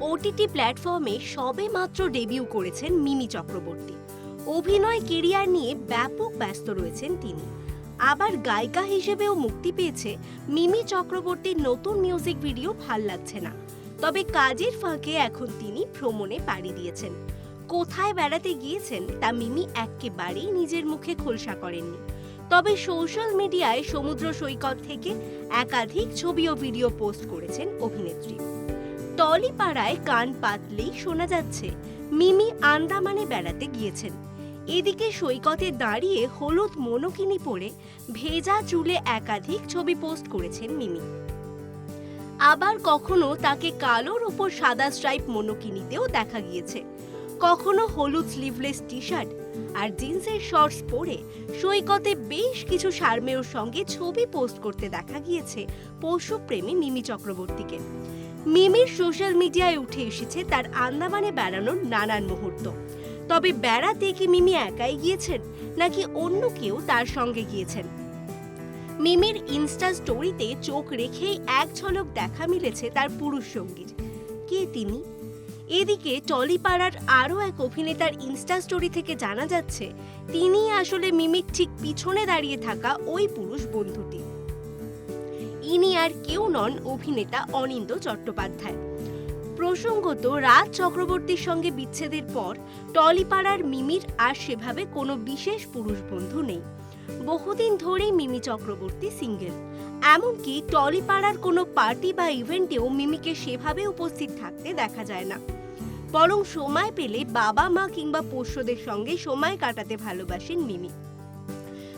OTT প্ল্যাটফর্মে সবে মাত্র ডেবিউ করেছেন মিমি চক্রবর্তী। অভিনয় কেরিয়ার নিয়ে ব্যাপক ব্যস্ত রয়েছেন তিনি। আবার গায়িকা হিসেবেও মুক্তি পেয়েছে মিমি চক্রবর্তীর নতুন মিউজিক ভিডিও ভালো লাগছে না। তবে কাজের ফাঁকে এখন তিনি ভ্রমণে পাড়ি দিয়েছেন। কোথায় বেড়াতে গিয়েছেন তা মিমি একেবারেই নিজের মুখে খোলসা করেননি। তবে সোশ্যাল মিডিয়ায় সমুদ্র সৈকত থেকে একাধিক ছবি ও ভিডিও পোস্ট করেছেন অভিনেত্রী। টলিপাড়ায় কান পাতলেই শোনা যাচ্ছে, মিমি আন্দামানে বেড়াতে গিয়েছেন। এদিকে সৈকতে দাঁড়িয়ে হলুদ মনোকিনি পরে ভেজা চুলে একাধিক ছবি পোস্ট করেছেন মিমি। আবার কখনো তাকে কালোর ওপর সাদা স্ট্রাইপ মনোকিনিতেও দেখা গিয়েছে। কখনো হলুদ স্লিভলেস টি শার্ট আর জিন্সের শর্টস পরে সৈকতে বেশ কিছু শার্মের সঙ্গে ছবি পোস্ট করতে দেখা গিয়েছে পশুপ্রেমী মিমি চক্রবর্তীকে। মিমির সোশ্যাল মিডিয়ায় উঠে এসেছে তার আন্দামানে বেড়ানোর নানান মুহূর্ত। তবে বেড়াতে কি মিমি একাই গিয়েছেন, নাকি অন্য কেউ তার সঙ্গে গিয়েছেন? মিমির ইনস্টা স্টোরিতে চোখ রেখেই এক ঝলক দেখা মিলেছে তার পুরুষ সঙ্গীর। কে তিনি? এদিকে টলিপাড়ার আরও এক অভিনেতার ইনস্টা স্টোরি থেকে জানা যাচ্ছে তিনি আসলে মিমির ঠিক পিছনে দাঁড়িয়ে থাকা ওই পুরুষ বন্ধুটি। ইনি আর কেউ নন অভিনেতা অনিন্দ চট্টোপাধ্যায়। প্রসঙ্গত রাজ চক্রবর্তীর সঙ্গে বিচ্ছেদের পর টলিপাড়ার মিমির আর সেভাবে কোনো বিশেষ পুরুষ বন্ধু নেই। বহুদিন ধরেই মিমি চক্রবর্তী সিঙ্গেল। এমনকি টলিপাড়ার কোনো পার্টি বা ইভেন্টেও মিমিকে সেভাবে উপস্থিত থাকতে দেখা যায় না। বরং সময় পেলে বাবা মা কিংবা পোষ্যদের সঙ্গে সময় কাটাতে ভালোবাসেন মিমি।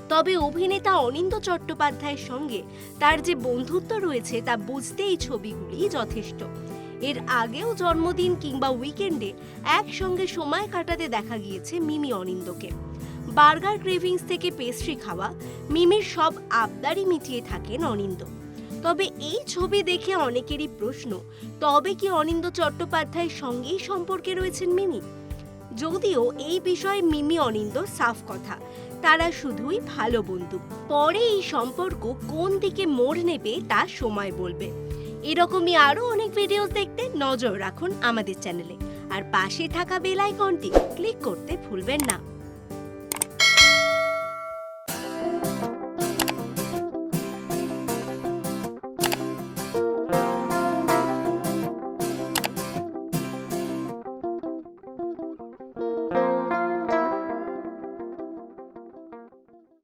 তবে অভিনেতা অনিন্দ চট্টোপাধ্যায়ের সঙ্গে তার যে বন্ধুত্ব রয়েছে তা বুঝতে এই ছবিগুলি যথেষ্ট। এর আগেও জন্মদিন কিংবা উইকেন্ডে একসঙ্গে সময় কাটাতে দেখা গিয়েছে মিমি অনিন্দকে। বার্গার ক্রেভিংস থেকে পেস্ট্রি খাওয়া মিমির সব আবদারই মিটিয়ে থাকেন অনিন্দ। তবে এই ছবি দেখে অনেকেরই প্রশ্ন, তবে কি অনিন্দ চট্টোপাধ্যায়ের সঙ্গেই সম্পর্কে রয়েছেন মিমি? যদিও এই বিষয়ে মিমি অনিন্দ সাফ কথা। তারা শুধুই ভালো বন্ধু। পরে এই সম্পর্ক কোন দিকে মোড় নেবে তা সময় বলবে। এরকমই আরও অনেক ভিডিও দেখতে নজর রাখুন আমাদের চ্যানেলে আর পাশে থাকা বেল আইকনটি ক্লিক করতে ভুলবেন না।